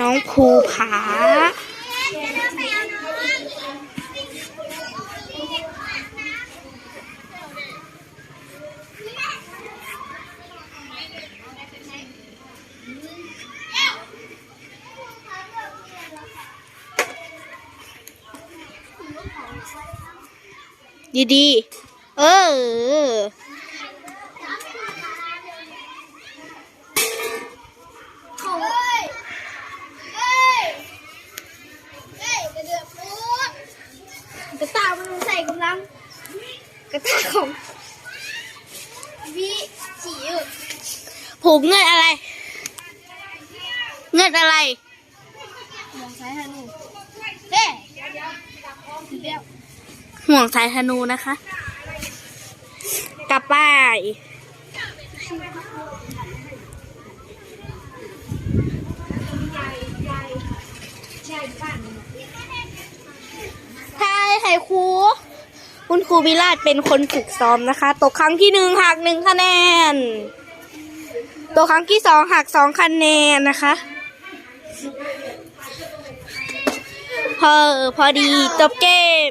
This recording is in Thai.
น้องภูผา ดีๆ เออ กระตามันใส่กำลัง กระตาของวิจิ๋วผูกเงินอะไร เงินอะไร มองซ้ายฮานูเด้เดี๋ยวเดี๋ยวห่วงสายธนูนะคะ กลับบ้านใช่ไข่ ครู คุณครูวิราชเป็นคนฝึกซ้อมนะคะ ตกครั้งที่หนึ่งหักหนึ่งคะแนน ตกครั้งที่สองหักสองคะแนนนะคะ พอพอดีจบเกม